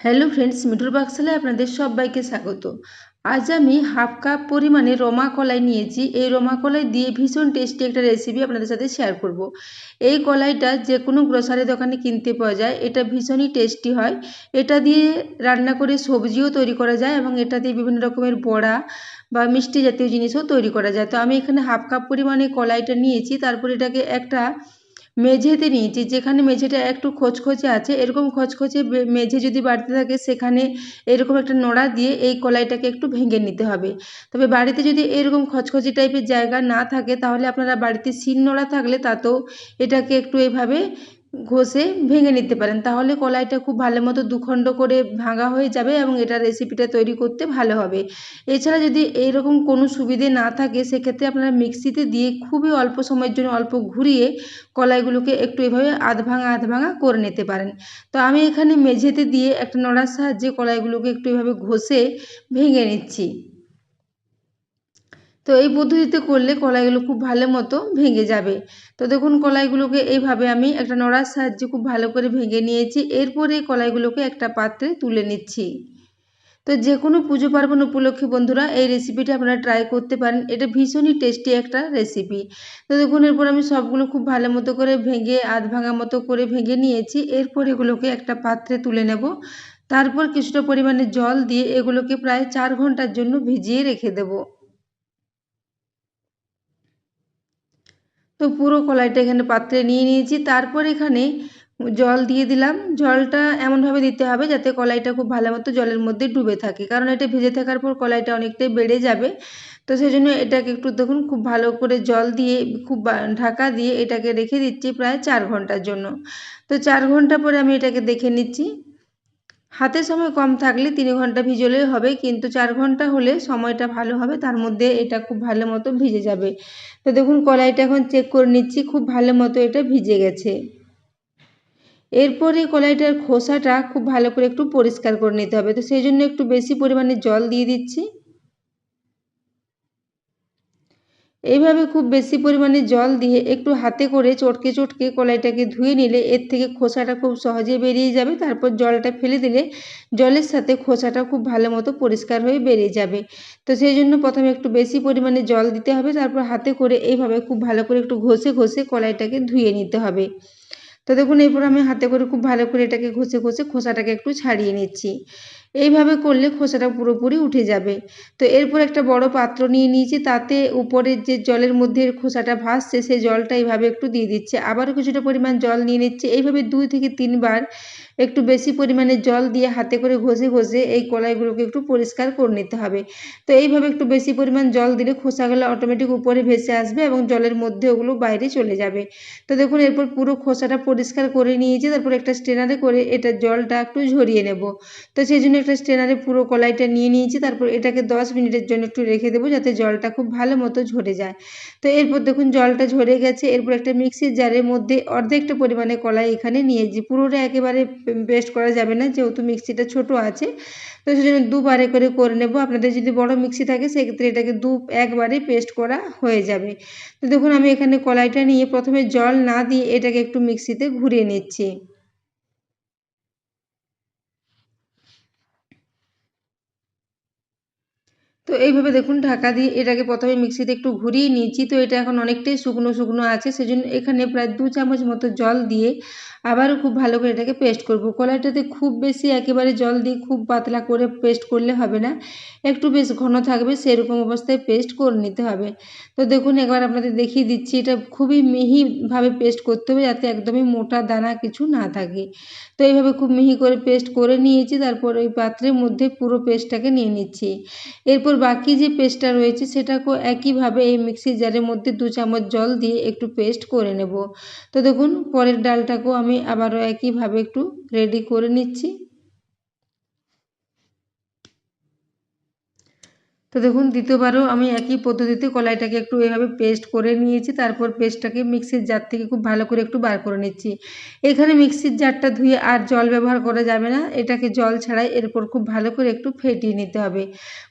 Hello friends, মিঠুর বাক্সালে আপনাদের সবাইকে স্বাগত। আজ আমি হাফ কাপ পরিমাণে রমা কলাই নিয়েছি। এই রমা কলাই দিয়ে ভীষণ টেস্টি একটা রেসিপি আপনাদের সাথে শেয়ার করব। এই কলাইটা যে কোনো গ্রোসারি দোকানে কিনতে পাওয়া যায়, এটা ভীষণই টেস্টি হয়। এটা দিয়ে রান্না করে সবজিও তৈরি করা যায় এবং এটা দিয়ে বিভিন্ন রকমের বড়া বা মিষ্টি জাতীয় জিনিসও তৈরি করা যায়। তো আমি এখানে হাফ কাপ পরিমাণে কলাইটা নিয়েছি। তারপর এটাকে একটা মেঝেতে নিয়েছি যেখানে মেঝেটা একটু খচখচে আছে, এরকম খচখচে মেঝে যদি বাড়িতে থাকে, সেখানে এরকম একটা নোড়া দিয়ে এই কলাইটাকে একটু ভেঙে নিতে হবে। তবে বাড়িতে যদি এরকম খচখচে টাইপের জায়গা না থাকে, তাহলে আপনারা বাড়িতে শিল নোড়া থাকলে তাতেও এটাকে একটু এইভাবে ঘষে ভেঙে নিতে পারেন। তাহলে কলাইটা খুব ভালো মতো দুখণ্ড করে ভাঙা হয়ে যাবে এবং এটা রেসিপিটা তৈরি করতে ভালো হবে। এছাড়া যদি এইরকম কোনো সুবিধে না থাকে, সেক্ষেত্রে আপনারা মিক্সিতে দিয়ে খুবই অল্প সময়ের জন্য অল্প ঘুরিয়ে কলাইগুলোকে একটু এভাবে আধ ভাঙা আধ ভাঙা করে নিতে পারেন। তো আমি এখানে মেঝেতে দিয়ে একটা নড়ার সাহায্যে কলাইগুলোকে একটু এভাবে ঘষে ভেঙে নিচ্ছি। তো এই পদ্ধতিতে করলে কলাইগুলো খুব ভালো মতো ভেঙে যাবে। তো দেখুন, কলাইগুলোকে এইভাবে আমি একটা নড়ার সাহায্যে খুব ভালো করে ভেঙে নিয়েছি। এরপরে কলাইগুলোকে একটা পাত্রে তুলে নিচ্ছি। তো যে কোনো পুজো পার্বণ উপলক্ষে বন্ধুরা এই রেসিপিটা আপনারা ট্রাই করতে পারেন। এটা ভীষণই টেস্টি একটা রেসিপি তো দেখুন, এরপর আমি সবগুলো খুব ভালো মতো করে ভেঙে, আধ ভাঙা মতো করে ভেঙে নিয়েছি। এরপর এগুলোকে একটা পাত্রে তুলে নেব। তারপর কিছুটা পরিমাণে জল দিয়ে এগুলোকে প্রায় চার ঘণ্টার জন্য ভিজিয়ে রেখে দেবো। তো পুরো কলাইটা এখানে পাত্রে নিয়ে নিয়েছি। তারপর এখানে জল দিয়ে দিলাম। জলটা এমনভাবে দিতে হবে যাতে কলাইটা খুব ভালো মতো জলের মধ্যে ডুবে থাকে। কারণ এটা ভেজে থাকার পর কলাইটা অনেকটাই বেড়ে যাবে। তো সেই জন্য এটাকে একটু দেখুন, খুব ভালো করে জল দিয়ে, খুব ঢাকা দিয়ে এটাকে রেখে দিচ্ছি প্রায় চার ঘণ্টার জন্য। তো চার ঘণ্টা পরে আমি এটাকে দেখে নিচ্ছি। হাতে সময় কম থাকলে তিন ঘণ্টা ভিজলেই হবে, কিন্তু চার ঘণ্টা হলে সময়টা ভালো হবে, তার মধ্যে এটা খুব ভালো মতো ভিজে যাবে। তো দেখুন কলাইটা এখন চেক করে নিচ্ছি, খুব ভালো মতো এটা ভিজে গেছে। এরপরে কলাইটার খোসাটা খুব ভালো করে একটু পরিষ্কার করে নিতে হবে, তো সেই জন্য একটু বেশি পরিমাণে জল দিয়ে দিচ্ছি। এইভাবে খুব বেশি পরিমাণে জল দিয়ে একটু হাতে করে চটকে চটকে কলাইটাকে ধুয়ে নিলে এর থেকে খোসাটা খুব সহজে বেরিয়ে যাবে। তারপর জলটা ফেলে দিলে জলের সাথে খোসাটা খুব ভালো মতো পরিষ্কার হয়ে বেরিয়ে যাবে। তো সেই জন্য প্রথমে একটু বেশি পরিমাণে জল দিতে হবে, তারপর হাতে করে এইভাবে খুব ভালো করে একটু ঘষে ঘষে কলাইটাকে ধুয়ে নিতে হবে। তো দেখুন, এরপর আমি হাতে করে খুব ভালো করে এটাকে ঘষে ঘষে খোসাটাকে একটু ছাড়িয়ে নিচ্ছি। এইভাবে করলে খোসাটা পুরোপুরি উঠে যাবে। তো এরপর একটা বড় পাত্র নিয়ে নিয়েছি, তাতে উপরের যে জলের মধ্যে খোসাটা ভাসছে সেই জলটা এইভাবে একটু দিয়ে দিচ্ছে। আবারও কিছুটা পরিমাণ জল নিয়ে নিচ্ছে। এইভাবে দুই থেকে তিনবার একটু বেশি পরিমাণে জল দিয়ে হাতে করে ঘষে ঘষে এই কলাইগুলোকে একটু পরিষ্কার করে নিতে হবে। তো এইভাবে একটু বেশি পরিমাণ জল দিলে খোসাগুলো অটোমেটিক উপরে ভেসে আসবে এবং জলের মধ্যে ওগুলো বাইরে চলে যাবে। তো দেখুন, এরপর পুরো খোসাটা পরিষ্কার করে নিয়েছি। তারপর একটা স্ট্রেনারে করে এটা জলটা একটু ঝরিয়ে নেব। তো সেই জন্য একটা স্ট্রেনারে পুরো কলাইটা নিয়ে নিয়েছি, তারপর এটাকে দশ মিনিটের জন্য একটু রেখে দেবো যাতে জলটা খুব ভালো মতো ঝরে যায়। তো এরপর দেখুন জলটা ঝরে গেছে, এরপর একটা মিক্সির জারের মধ্যে অর্ধেকটা পরিমাণে কলাই এখানে নিয়েছি। পুরোটা একেবারে পেস্ট করা যাবে না, যেহেতু মিক্সিটা ছোট আছে। তো সেজন্য দুবারে করে করে নেব। আপনাদের যদি বড় মিক্সি থাকে, সেক্ষেত্রে এটাকে দু, একবারে পেস্ট করা হয়ে যাবে। তো দেখুন আমি এখানে কলাইটা নিয়ে প্রথমে জল না দিয়ে এটাকে একটু মিক্সিতে ঘুরিয়ে নিচ্ছি। তো এইভাবে দেখুন ঢাকা দিয়ে এটাকে প্রথমে মিক্সিতে একটু ঘুরিয়ে নিয়েছি। তো এটা এখন অনেকটাই শুকনো শুকনো আছে। সেজন্য এখানে প্রায় দু চামচ মতো জল দিয়ে আবারও খুব ভালো করে এটাকে পেস্ট করব। কলাইটাতে খুব বেশি একেবারে জল দিয়ে খুব পাতলা করে পেস্ট করলে হবে না। একটু বেশ ঘন থাকবে, সেরকম অবস্থায় পেস্ট করে নিতে হবে। তো দেখুন, একবার আপনাদের দেখিয়ে দিচ্ছি, এটা খুবই মিহিভাবে পেস্ট করতে হবে যাতে একদমই মোটা দানা কিছু না থাকে। তো এইভাবে খুব মিহি করে পেস্ট করে নিয়েছি, তারপর ওই পাত্রের মধ্যে পুরো পেস্টটাকে নিয়ে নিচ্ছি। এরপর বাকি যে পেস্টটা রয়েছে, সেটাকেও একইভাবে এই মিক্সি জারের মধ্যে দু চামচ জল দিয়ে একটু পেস্ট করে নেব। তো দেখুন, পরের ডালটাকেও আমি আবারও একইভাবে একটু রেডি করে নিচ্ছি। তো দেখুন, দ্বিতীয়বারও আমি একই পদ্ধতিতে কলাইটাকে একটু এভাবে পেস্ট করে নিয়েছি। তারপর পেস্টটাকে মিক্সির জার থেকে খুব ভালো করে একটু বার করে নিচ্ছি। এখানে মিক্সির জারটা ধুয়ে আর জল ব্যবহার করা যাবে না। এটাকে জল ছাড়াই এরপর খুব ভালো করে একটু ফেটিয়ে নিতে হবে।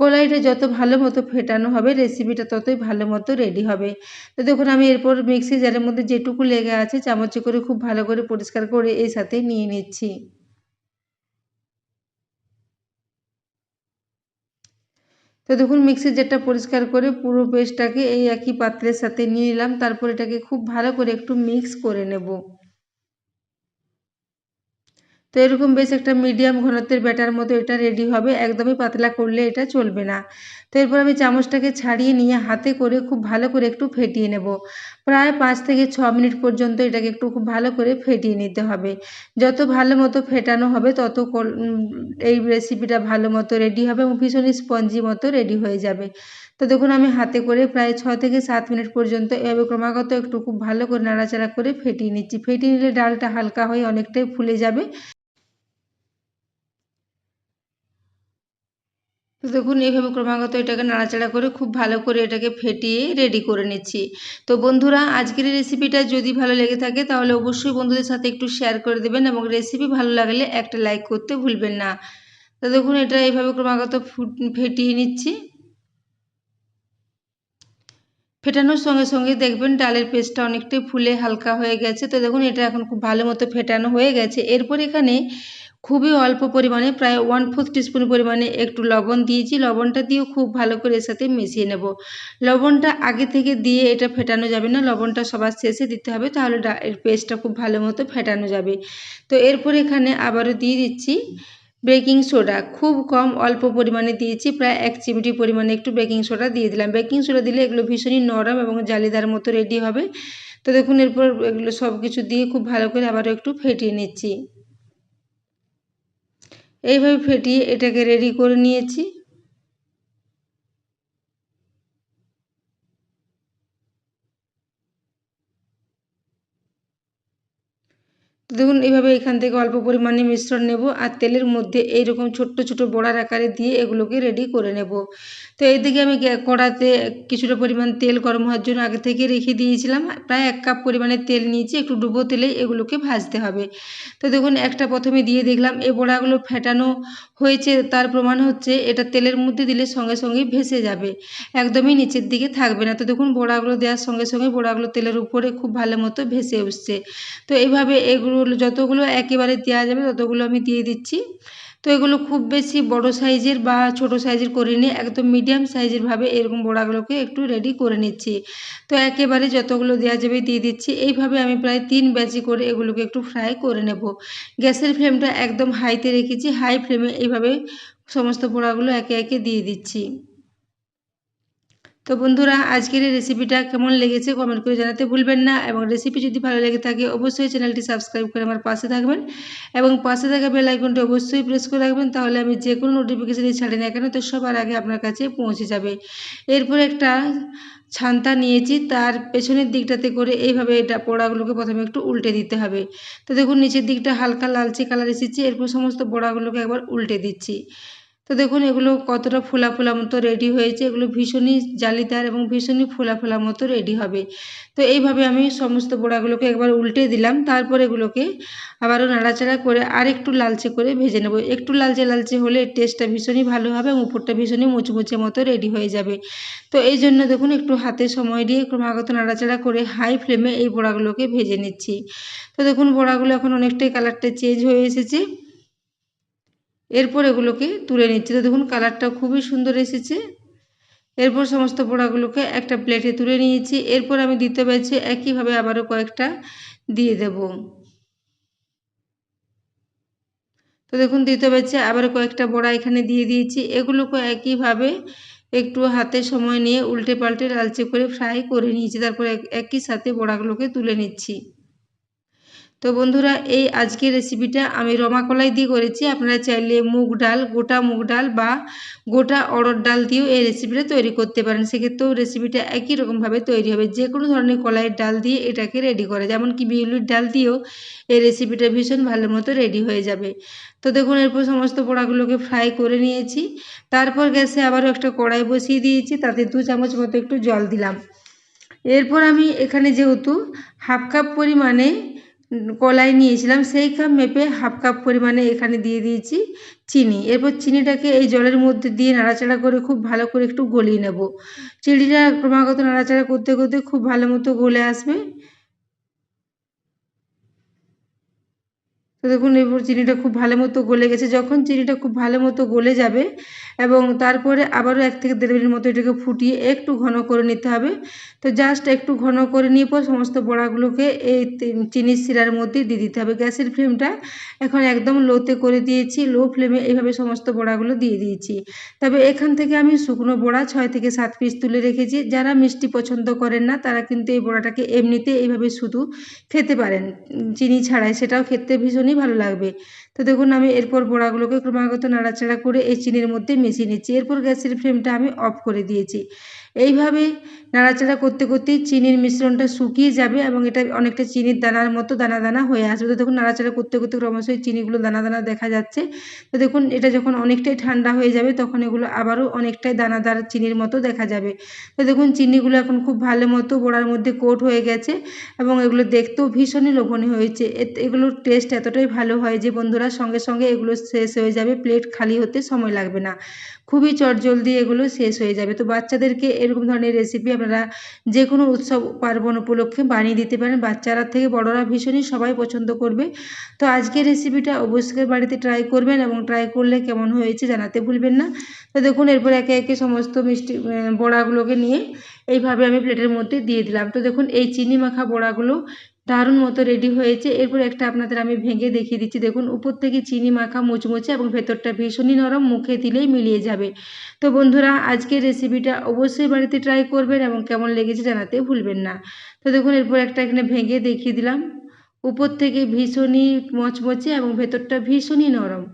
কলাইটা যত ভালো মতো ফেটানো হবে রেসিপিটা ততই ভালো মতো রেডি হবে। তো দেখুন, আমি এরপর মিক্সি জারের মধ্যে যেটুকু লেগে আছে, চামচে করে খুব ভালো করে পরিষ্কার করে এর সাথে নিয়ে নিচ্ছি। তো দেখুন, মিক্সির জারটা পরিষ্কার করে পুরো পেস্টটাকে এই একই পাত্রের সাথে নিয়ে নিলাম। তারপর এটাকে খুব ভালো করে একটু মিক্স করে নেব। তো এরকম বেশ একটা মিডিয়াম ঘনত্বের ব্যাটার মতো এটা রেডি হবে। একদমই পাতলা করলে এটা চলবে না। তো এরপর আমি চামচটাকে ছাড়িয়ে নিয়ে হাতে করে খুব ভালো করে একটু ফেটিয়ে নেব। প্রায় পাঁচ থেকে ছ মিনিট পর্যন্ত এটাকে একটু খুব ভালো করে ফেটিয়ে নিতে হবে। যত ভালো মতো ফেটানো হবে, তত এই রেসিপিটা ভালো মতো রেডি হবে এবং ভীষণ স্পঞ্জি মতো রেডি হয়ে যাবে। তো দেখুন, আমি হাতে করে প্রায় ছ থেকে সাত মিনিট পর্যন্ত এভাবে ক্রমাগত একটু খুব ভালো করে নাড়াচাড়া করে ফেটিয়ে নিচ্ছি। ফেটিয়ে নিলে ডালটা হালকা হয়ে অনেকটাই ফুলে যাবে। দেখুন, এইভাবে ক্রমাগত এটাকে নাড়াচাড়া করে খুব ভালো করে এটাকে ফেটিয়ে রেডি করে নিচ্ছি। তো বন্ধুরা, আজকের এই রেসিপিটা যদি ভালো লেগে থাকে, তাহলে অবশ্যই বন্ধুদের সাথে একটু শেয়ার করে দেবেন এবং রেসিপি ভালো লাগলে একটা লাইক করতে ভুলবেন না। তো দেখুন, এটা এইভাবে ক্রমাগত ফেটিয়ে নিচ্ছি। ফেটানোর সঙ্গে সঙ্গে দেখবেন, ডালের পেস্টটা অনেকটাই ফুলে হালকা হয়ে গেছে। তো দেখুন, এটা এখন খুব ভালো মতো ফেটানো হয়ে গেছে। এরপর এখানে খুবই অল্প পরিমাণে, প্রায় ওয়ান ফোর্থ টিস্পুন পরিমাণে একটু লবণ দিয়েছি। লবণটা দিয়েও খুব ভালো করে এর সাথে মিশিয়ে নেব। লবণটা আগে থেকে দিয়ে এটা ফেটানো যাবে না, লবণটা সবার শেষে দিতে হবে, তাহলে এর পেস্টটা খুব ভালো মতো ফেটানো যাবে। তো এরপর এখানে আবারও দিয়ে দিচ্ছি বেকিং সোডা খুব কম অল্প পরিমাণে দিয়েছি, প্রায় এক চিমটি পরিমাণে একটু বেকিং সোডা দিয়ে দিলাম। বেকিং সোডা দিলে এগুলো ভীষণই নরম এবং জালিদার মতো রেডি হবে। তো দেখুন, এরপর এগুলো সব কিছু দিয়ে খুব ভালো করে আবারও একটু ফেটিয়ে নিচ্ছি। এইভাবে ফেটিয়ে এটাকে রেডি করে নিয়েছি। দেখুন এইভাবে এখান থেকে অল্প পরিমাণে মিশ্রণ নেব আর তেলের মধ্যে এইরকম ছোট্ট ছোট বড়ার আকারে দিয়ে এগুলোকে রেডি করে নেব। তো এইদিকে আমি কড়াতে কিছুটা পরিমাণ তেল গরম হওয়ার জন্য আগে থেকে রেখে দিয়েছিলাম। প্রায় এক কাপ পরিমাণে তেল নিয়েছি, একটু ডুবো তেলে এগুলোকে ভাজতে হবে। তো দেখুন, একটা প্রথমে দিয়ে দেখলাম, এই বড়াগুলো ফেটানো হয়েছে, তার প্রমাণ হচ্ছে এটা তেলের মধ্যে দিলে সঙ্গে সঙ্গেই ভেসে যাবে, একদমই নিচের দিকে থাকবে না। তো দেখুন, বড়াগুলো দেওয়ার সঙ্গে সঙ্গে বড়াগুলো তেলের উপরে খুব ভালো মতো ভেসে উঠছে। তো এইভাবে এগুলো যতগুলো একেবারে দেওয়া যাবে ততগুলো আমি দিয়ে দিচ্ছি। তো এগুলো খুব বেশি বড় সাইজের বা ছোট সাইজের করিনি একদম মিডিয়াম সাইজের ভাবে এরকম বড়াগুলোকে একটু রেডি করে নিচ্ছি। তো একেবারে যতগুলো দেওয়া যাবে দিয়ে দিচ্ছি। এইভাবে আমি প্রায় তিন ব্যাচি করে এগুলোকে একটু ফ্রাই করে নেব। গ্যাসের ফ্লেমটা একদম হাইতে রেখেছি। হাই ফ্লেমে এইভাবে সমস্ত বড়াগুলো একে একে দিয়ে দিচ্ছি। তো বন্ধুরা, আজকের এই রেসিপিটা কেমন লেগেছে কমেন্ট করে জানাতে ভুলবেন না এবং রেসিপি যদি ভালো লেগে থাকে, অবশ্যই চ্যানেলটি সাবস্ক্রাইব করে আমার পাশে থাকবেন এবং পাশে থাকা বেল আইকনটি অবশ্যই প্রেস করে রাখবেন তাহলে আমি যে কোনো নোটিফিকেশানই ছাড়ি না কেন, তো সবার আগে আপনার কাছে পৌঁছে যাবে। এরপর একটা ছান্তা নিয়েছি, তার পেছনের দিকটাতে করে এইভাবে এটা পোড়াগুলোকে প্রথমে একটু উল্টে দিতে হবে। তো দেখুন, নিচের দিকটা হালকা লালচে কালার এসেছে, এরপর সমস্ত বড়াগুলোকে একবার উল্টে দিচ্ছি। তো দেখুন, এগুলো কতটা ফোলা ফোলা মতো রেডি হয়েছে, এগুলো ভীষণই জালিদার এবং ভীষণই ফোলা ফোলা মতো রেডি হবে। তো এইভাবে আমি সমস্ত বড়াগুলোকে একবার উল্টে দিলাম, তারপর এগুলোকে আবারও নাড়াচাড়া করে আর একটু লালচে করে ভেজে নেব। একটু লালচে লালচে হলে টেস্টটা ভীষণই ভালো হবে এবং উপরটা ভীষণই মুচমুচে মতো রেডি হয়ে যাবে। তো এই জন্য দেখুন, একটু হাতে সময় দিয়ে ক্রমাগত নাড়াচাড়া করে হাই ফ্লেমে এই বড়াগুলোকে ভেজে নিচ্ছি। তো দেখুন, বড়াগুলো এখন অনেকটাই কালারটা চেঞ্জ হয়ে এসেছে। এরপর এগুলোকে তুলে নিচ্ছি। তো দেখুন কালারটা খুবই সুন্দর এসেছে। এরপর সমস্ত পোড়াগুলোকে একটা প্লেটে তুলে নিয়েছি। এরপর আমি দিতে পেরেছি, একইভাবে আবারও কয়েকটা দিয়ে দেব। তো দেখুন, দিতে পেরেছি, আবারও কয়েকটা বড়া এখানে দিয়ে দিয়েছি। এগুলোকে একইভাবে একটু হাতে সময় নিয়ে উল্টে পাল্টে লালচে করে ফ্রাই করে নিয়েছি। তারপর একই সাথে বড়াগুলোকে তুলে নিচ্ছি। তো বন্ধুরা, এই আজকের রেসিপিটা আমি রমা কলাই দিয়ে করেছি। আপনারা চাইলে মুগ ডাল, গোটা মুগ ডাল বা গোটা অড়র ডাল দিয়েও এই রেসিপিটা তৈরি করতে পারেন। সেক্ষেত্রেও রেসিপিটা একই রকমভাবে তৈরি হবে। যে কোনো ধরনের কলাইয়ের ডাল দিয়ে এটাকে রেডি করে। যেমন কি বিউলির ডাল দিয়েও এই রেসিপিটা ভীষণ ভালো মতো রেডি হয়ে যাবে। তো দেখুন, এরপর সমস্ত পোড়াগুলোকে ফ্রাই করে নিয়েছি। তারপর গ্যাসে আবারও একটা কড়াই বসিয়ে দিয়েছি। তাতে দু চামচ মতো একটু জল দিলাম। এরপর আমি এখানে যেহেতু হাফ কাপ পরিমাণে কলাই নিয়েছিলাম, সেই কাপ মেপে হাফ কাপ পরিমাণে এখানে দিয়ে দিয়েছি চিনি। এরপর চিনিটাকে এই জলের মধ্যে দিয়ে নাড়াচাড়া করে খুব ভালো করে একটু গলিয়ে নেব। চিনিটা ক্রমাগত নাড়াচাড়া করতে করতে খুব ভালো মতো গলে আসবে। তো দেখুন, এরপর চিনিটা খুব ভালো মতো গলে গেছে। যখন চিনিটা খুব ভালো মতো গলে যাবে এবং তারপরে আবারও এক থেকে দেড় মিনিট মতো এটাকে ফুটিয়ে একটু ঘন করে নিতে হবে। তো জাস্ট একটু ঘন করে নিয়ে পর সমস্ত বড়াগুলোকে এই চিনির শিরার মধ্যে দিয়ে দিতে হবে। গ্যাসের ফ্লেমটা এখন একদম লোতে করে দিয়েছি, লো ফ্লেমে এইভাবে সমস্ত বড়াগুলো দিয়ে দিয়েছি। তবে এখান থেকে আমি শুকনো বড়া ছয় থেকে সাত পিস তুলে রেখেছি। যারা মিষ্টি পছন্দ করেন না, তারা কিন্তু এই বড়াটাকে এমনিতে এইভাবে শুধু খেতে পারেন। চিনি ছাড়াই সেটাও খেতে ভীষণই ভালো লাগবে। তো দেখুন, আমি এরপর বড়াগুলোকে ক্রমাগত নাড়াচাড়া করে এই চিনির মধ্যে মিশিয়ে নিচ্ছি। এরপর গ্যাসের ফ্লেমটা আমি অফ করে দিয়েছি। এইভাবে নাড়াচাড়া করতে করতেই চিনির মিশ্রণটা শুকিয়ে যাবে এবং এটা অনেকটা চিনির দানার মতো দানা দানা হয়ে আসবে। তো দেখুন, নাড়াচাড়া করতে করতে ক্রমশই চিনিগুলো দানা দানা দেখা যাচ্ছে। তো দেখুন, এটা যখন অনেকটাই ঠান্ডা হয়ে যাবে, তখন এগুলো আবারও অনেকটাই দানাদার চিনির মতো দেখা যাবে। তো দেখুন, চিনিগুলো এখন খুব ভালো মতো বড়ার মধ্যে কোট হয়ে গেছে এবং এগুলো দেখতেও ভীষণই লোভনীয় হয়েছে। এগুলোর টেস্ট এতটাই ভালো হয় যে বন্ধুরা, সঙ্গে সঙ্গে এগুলো শেষ হয়ে যাবে, প্লেট খালি হতে সময় লাগবে না। খুবই চটজলদি এগুলো শেষ হয়ে যাবে। তো বাচ্চাদেরকে এরকম ধরনের রেসিপি আপনারা যে কোনো উৎসব পার্বণ উপলক্ষে বানিয়ে দিতে পারেন। বাচ্চারা থেকে বড়রা ভীষণই সবাই পছন্দ করবে। তো আজকের রেসিপিটা অবশ্যই বাড়িতে ট্রাই করবেন এবং ট্রাই করলে কেমন হয়েছে জানাতে ভুলবেন না। তো দেখুন, এরপর একে একে সমস্ত মিষ্টি বড়াগুলোকে নিয়ে এইভাবে আমি প্লেটের মধ্যে দিয়ে দিলাম। তো দেখুন, এই চিনি মাখা বড়াগুলো দারুণ মতো রেডি হয়েছে। এরপর একটা আপনাদের আমি ভেঙে দেখিয়ে দিচ্ছি। দেখুন, উপর থেকে চিনি মাখা মুচমুচে এবং ভেতরটা ভীষণই নরম, মুখে দিলেই মিলিয়ে যাবে। তো বন্ধুরা, আজকের রেসিপিটা অবশ্যই বাড়িতে ট্রাই করবেন এবং কেমন লেগেছে জানাতে ভুলবেন না। তো দেখুন, এরপর একটা এখানে ভেঙে দেখিয়ে দিলাম। উপর থেকে ভীষণই মচমচে এবং ভেতরটা ভীষণই নরম।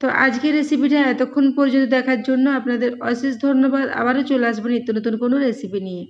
তো আজকের রেসিপিটা এতক্ষণ পর্যন্ত দেখার জন্য আপনাদের অশেষ ধন্যবাদ। আবারও চলে আসব নিত্য নতুন কোনো রেসিপি নিয়ে।